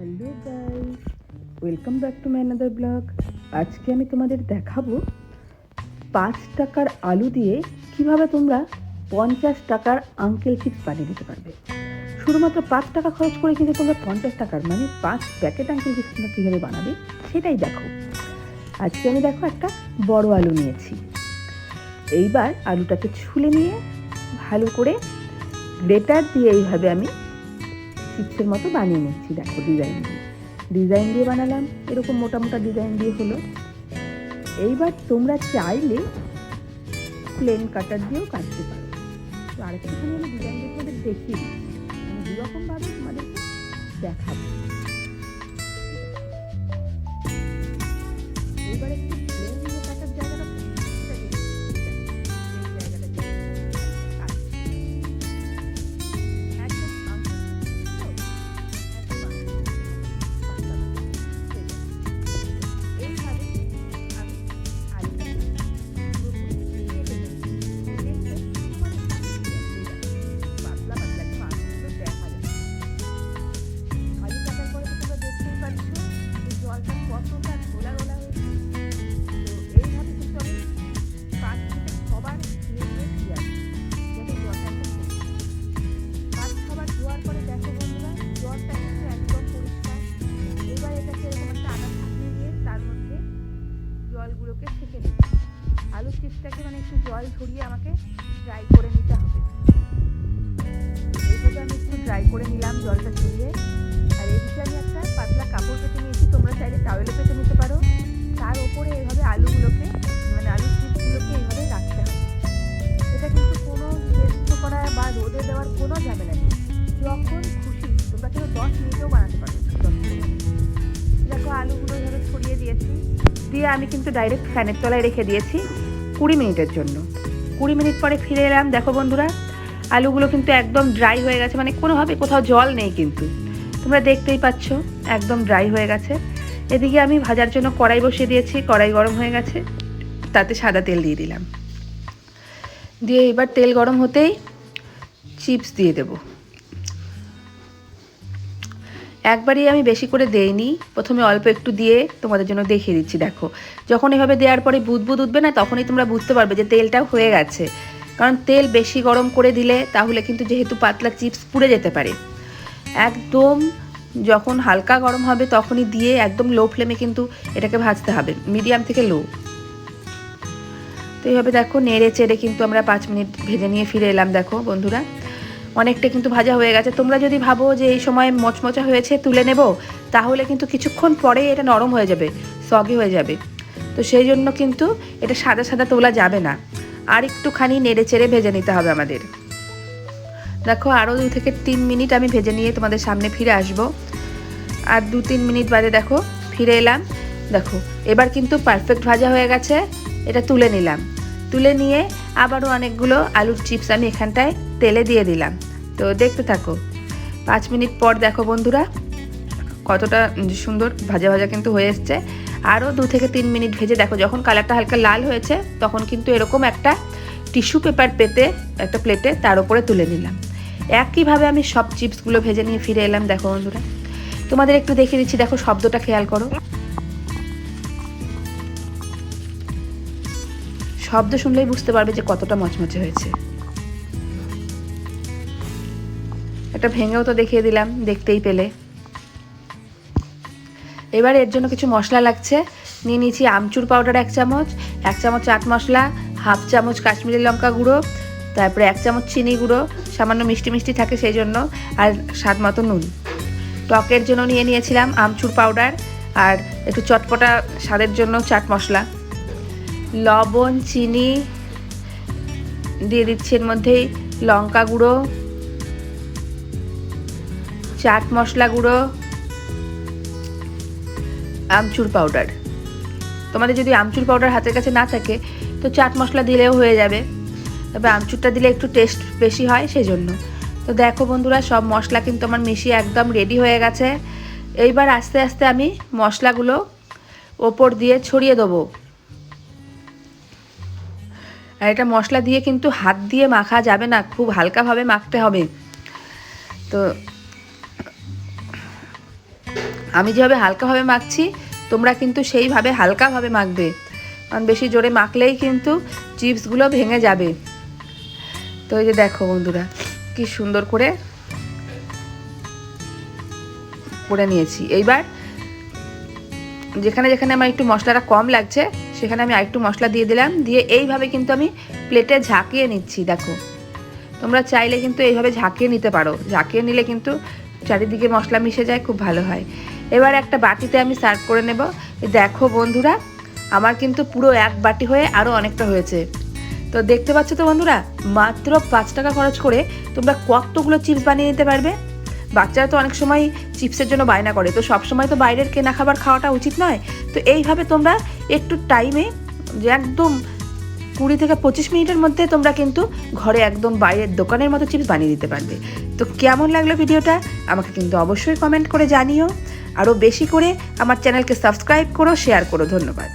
Hello guys welcome back to my another blog আজকে আমি তোমাদের দেখাবো পাঁচ টাকার আলু দিয়ে কীভাবে তোমরা পঞ্চাশ টাকার আঙ্কেল চিপস বানিয়ে দিতে পারবে। শুধুমাত্র পাঁচ টাকা খরচ করে কিন্তু তোমরা পঞ্চাশ টাকার মানে পাঁচ প্যাকেট আঙ্কেল চিপস তোমরা কীভাবে বানাবে, সেটাই দেখো। আজকে আমি দেখো একটা বড় আলু নিয়েছি। এইবার আলুটাকে ছুলে নিয়ে ভালো করে গ্রেটার দিয়ে এইভাবে আমি চিপসের মতো বানিয়ে নিচ্ছি, দেখো ডিজাইন দিয়ে। ডিজাইন দিয়ে বানালাম, এরকম মোটা মোটা ডিজাইন দিয়ে হলো। এইবার তোমরা চাইলে প্লেন কাটার দিয়েও কাটতে পারো। তো আরেকটুখানি আমি ডিজাইন তোমাদের দেখিয়ে দুরকমভাবে তোমাদেরকে দেখাবো আলু চিপসটাকে মানে একটু জল ঝরিয়ে আমাকে ড্রাই করে নিতে হবে। এইভাবে আমি একটু ড্রাই করে নিলাম জলটা ঝরিয়ে। আর এদিকে আমি একটা পাতলা কাপড় পেতে নিয়েছি, তোমরা চাইলে টাওয়েলে পেতে নিতে পারো। তার ওপরে এইভাবে আলুগুলোকে মানে আলু চিপসগুলোকে এইভাবে রাখতে হবে। এটা কিন্তু কোনো সেদ্ধ করা বা রোদে দেওয়ার কোনো ঝামেলা নেই। যখন খুশি, তোমরা কিন্তু দশ মিনিটেও বানাতে পারো। দেখো, আলুগুলো এইভাবে ছড়িয়ে দিয়েছি। দিয়ে আমি কিন্তু ডাইরেক্ট ফ্যানের তলায় রেখে দিয়েছি। কুড়ি মিনিটের জন্য। কুড়ি মিনিট পরে ফিরে এলাম। দেখো বন্ধুরা, আলুগুলো কিন্তু একদম ড্রাই হয়ে গেছে মানে কোনোভাবে কোথাও জল নেই কিন্তু। তোমরা দেখতেই পাচ্ছ, একদম ড্রাই হয়ে গেছে। এদিকে আমি ভাজার জন্য কড়াই বসিয়ে দিয়েছি, কড়াই গরম হয়ে গেছে। তাতে সাদা তেল দিয়ে দিলাম। দিয়ে এবার তেল গরম হতেই চিপস দিয়ে দেব। একবারই আমি বেশি করে দেইনি। প্রথমে অল্প একটু দিয়ে তোমাদের জন্য দেখিয়ে দিচ্ছি, দেখো। যখন এভাবে দেওয়ার পরে বুদবুদ উঠবে না, তখনই তোমরা বুঝতে পারবে যে তেলটা হয়ে গেছে। কারণ তেল বেশি গরম করে দিলে তাহলে কিন্তু যেহেতু পাতলা চিপস পুড়ে যেতে পারে। একদম যখন হালকা গরম হবে তখনই দিয়ে একদম লো ফ্লেমে কিন্তু এটাকে ভাজতে হবে মিডিয়াম থেকে লো তো এইভাবে দেখো নেড়ে চেড়ে কিন্তু আমরা পাঁচ মিনিট ভেজে নিয়ে ফিরে এলাম, দেখো বন্ধুরা। অনেকটা কিন্তু ভাজা হয়ে গেছে। তোমরা যদি ভাবো যে এই সময় মচমচা হয়েছে, তুলে নেব, তাহলে কিন্তু কিছুক্ষণ পরে এটা নরম হয়ে যাবে সগি হয়ে যাবে। তো সেই জন্য কিন্তু এটা সাদা সাদা তোলা যাবে না। আর একটুখানি নেড়ে চেড়ে ভেজে নিতে হবে আমাদের। দেখো আরও দু থেকে তিন মিনিট আমি ভেজে নিয়ে তোমাদের সামনে ফিরে আসব। আর দু তিন মিনিট বাদে দেখো, ফিরে এলাম। দেখো, এবার কিন্তু পারফেক্ট ভাজা হয়ে গেছে। এটা তুলে নিলাম। তুলে নিয়ে আবারও অনেকগুলো আলুর চিপস আমি এখানটায় তেলে দিয়ে দিলাম। তো দেখতে থাকো। পাঁচ মিনিট পর দেখো বন্ধুরা, কতটা সুন্দর ভাজা ভাজা কিন্তু হয়ে এসছে। আরও দু থেকে তিন মিনিট ভেজে দেখো, যখন কালারটা হালকা লাল হয়েছে, তখন কিন্তু এরকম একটা টিস্যু পেপার পেতে, একটা প্লেটে তার উপরে তুলে নিলাম। একইভাবে আমি সব চিপসগুলো ভেজে নিয়ে ফিরে এলাম, দেখো বন্ধুরা। তোমাদের একটু দেখিয়ে দিচ্ছি, দেখো শব্দটা খেয়াল করো। শব্দ শুনলেই বুঝতে পারবে যে কতটা মচমচে হয়েছে। একটা ভেঙেও তো দেখিয়ে দিলাম, দেখতেই পেলে। এবার এর জন্য কিছু মশলা লাগছে। নিয়ে নিয়েছি আমচুর পাউডার এক চামচ এক চামচ চাট মশলা, হাফ চামচ কাশ্মীরি লঙ্কা গুঁড়ো, তারপরে এক চামচ চিনি গুঁড়ো, সামান্য মিষ্টি মিষ্টি থাকে সেই জন্য, আর স্বাদ মতো নুন। টকের জন্য নিয়ে নিয়েছিলাম আমচুর পাউডার, আর একটু চটপটা স্বাদের জন্য চাট মশলা। লবণ, চিনি দিয়ে দিচ্ছি এর মধ্যেই লঙ্কা গুঁড়ো, চাট মশলা গুঁড়ো, আমচুর পাউডার তোমাদের যদি আমচুর পাউডার হাতের কাছে না থাকে, তো চাট মশলা দিলেও হয়ে যাবে। তবে আমচুরটা দিলে একটু টেস্ট বেশি হয় সেই জন্য তো দেখো বন্ধুরা, সব মশলা কিন্তু আমার মিশিয়ে একদম রেডি হয়ে গেছে। এইবার আস্তে আস্তে আমি মশলাগুলো ওপর দিয়ে ছড়িয়ে দেবো। আর এটা মশলা দিয়ে কিন্তু হাত দিয়ে মাখা যাবে না, খুব হালকাভাবে মাখতে হবে। তো, আমি যেভাবে হালকাভাবে মাখছি, তোমরা কিন্তু সেইভাবে হালকাভাবে মাখবে। কারণ বেশি জোরে মাখলেই কিন্তু চিপসগুলো ভেঙে যাবে। তো এই যে দেখো বন্ধুরা, কি সুন্দর করে করে নিয়েছি। এইবার যেখানে যেখানে আমার একটু মশলাটা কম লাগছে সেখানে আমি আরেকটু মশলা দিয়ে দিলাম। দিয়ে এইভাবে কিন্তু আমি প্লেটে ঝাঁকিয়ে নিচ্ছি, দেখো। তোমরা চাইলে কিন্তু এইভাবে ঝাঁকিয়ে নিতে পারো। ঝাঁকিয়ে নিলে কিন্তু চারিদিকে মশলা মিশে যায়, খুব ভালো হয়। এবার একটা বাটিতে আমি সার্ভ করে নেব। দেখো বন্ধুরা, আমার কিন্তু পুরো এক বাটি হয়ে আরও অনেকটা হয়েছে। তো দেখতে পাচ্ছ তো বন্ধুরা, মাত্র পাঁচ টাকা খরচ করে তোমরা কতগুলো চিপস বানিয়ে নিতে পারবে? বাচ্চারা তো অনেক সময় চিপসের জন্য বায়না করে, তো সব সময় তো বাইরের কেনা খাবার খাওয়াটা উচিত নয়। তো এইভাবে তোমরা একটু টাইমে যে একদম কুড়ি থেকে পঁচিশ মিনিটের মধ্যে তোমরা কিন্তু ঘরে একদম বাইরের দোকানের মতো চিপস বানিয়ে দিতে পারবে। তো কেমন লাগল ভিডিওটা? আমাকে কিন্তু অবশ্যই কমেন্ট করে জানিও। আরও বেশি করে আমার চ্যানেলকে সাবস্ক্রাইব করো, শেয়ার করো। ধন্যবাদ।